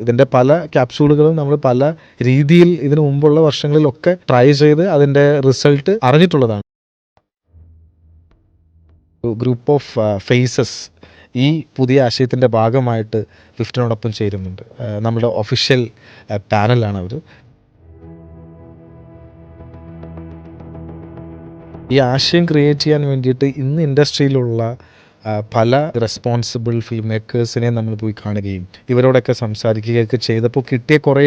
ഇതിന്റെ പല ക്യാപ്സൂളുകളും നമ്മൾ പല രീതിയിൽ ഇതിനു മുമ്പുള്ള വർഷങ്ങളിലൊക്കെ ട്രൈ ചെയ്ത് അതിന്റെ റിസൾട്ട് അറിഞ്ഞിട്ടുള്ളതാണ്. ഗ്രൂപ്പ് ഓഫ് ഫേസസ് ഈ പുതിയ ആശയത്തിന്റെ ഭാഗമായിട്ട് ഫിഫ്റ്റിനോടൊപ്പം ചേരുന്നുണ്ട്. നമ്മുടെ ഒഫീഷ്യൽ പാനലാണ് അവർ ഈ ആശയം ക്രിയേറ്റ് ചെയ്യാൻ വേണ്ടിയിട്ട് ഇന്ന് ഇൻഡസ്ട്രിയിലുള്ള പല റെസ്പോൺസിബിൾ ഫിലിം മേക്കേഴ്സിനെ നമ്മൾ പോയി കാണുകയും ഇവരോടൊക്കെ സംസാരിക്കുകയൊക്കെ ചെയ്തപ്പോൾ കിട്ടിയ കുറേ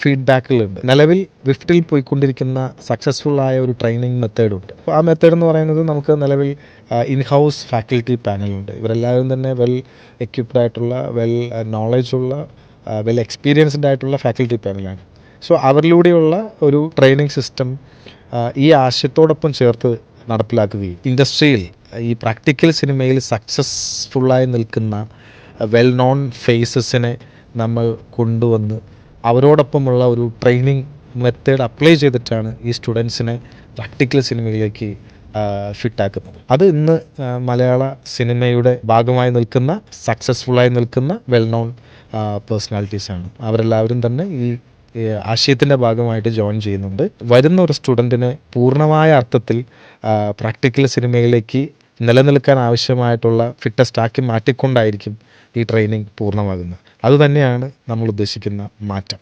ഫീഡ്ബാക്കുകളുണ്ട് നിലവിൽ വിഫ്റ്റിൽ പോയിക്കൊണ്ടിരിക്കുന്ന സക്സസ്ഫുൾ ആയ ഒരു ട്രെയിനിങ് മെത്തേഡുണ്ട് അപ്പോൾ ആ മെത്തേഡ് എന്ന് പറയുന്നത് നമുക്ക് നിലവിൽ ഇൻ ഹൗസ് ഫാക്കൽറ്റി പാനലുണ്ട് ഇവരെല്ലാവരും തന്നെ വെൽ എക്യുപ്ഡ് ആയിട്ടുള്ള വെൽ നോളജ് ഉള്ള വെൽ എക്സ്പീരിയൻസ്ഡ് ആയിട്ടുള്ള ഫാക്കൽറ്റി പാനലാണ് സോ അവരിലൂടെയുള്ള ഒരു ട്രെയിനിങ് സിസ്റ്റം ഈ ആശയത്തോടൊപ്പം ചേർത്ത് നടപ്പിലാക്കുകയും. ഇൻഡസ്ട്രിയിൽ ഈ പ്രാക്ടിക്കൽ സിനിമയിൽ സക്സസ്ഫുള്ളായി നിൽക്കുന്ന വെൽ നോൺ ഫേസസിനെ നമ്മൾ കൊണ്ടുവന്ന് അവരോടൊപ്പമുള്ള ഒരു ട്രെയിനിങ് മെത്തേഡ് അപ്ലൈ ചെയ്തിട്ടാണ് ഈ സ്റ്റുഡൻസിനെ പ്രാക്ടിക്കൽ സിനിമയിലേക്ക് ഫിറ്റാക്കുന്നത്. അത് ഇന്ന് മലയാള സിനിമയുടെ ഭാഗമായി നിൽക്കുന്ന സക്സസ്ഫുള്ളായി നിൽക്കുന്ന വെൽ നോൺ പേഴ്സണാലിറ്റീസാണ്. അവരെല്ലാവരും തന്നെ ഈ ആശയത്തിന്റെ ഭാഗമായിട്ട് ജോയിൻ ചെയ്യുന്നുണ്ട്. വരുന്ന ഒരു സ്റ്റുഡന്റിന് പൂർണമായ അർത്ഥത്തിൽ പ്രാക്ടിക്കൽ സിനിമയിലേക്ക് നിലനിൽക്കാൻ ആവശ്യമായിട്ടുള്ള ഫിറ്റസ്റ്റ് ആക്കി മാറ്റിക്കൊണ്ടായിരിക്കും ഈ ട്രെയിനിങ് പൂർണമാകുന്നത്. അതുതന്നെയാണ് നമ്മൾ ഉദ്ദേശിക്കുന്ന മാറ്റം.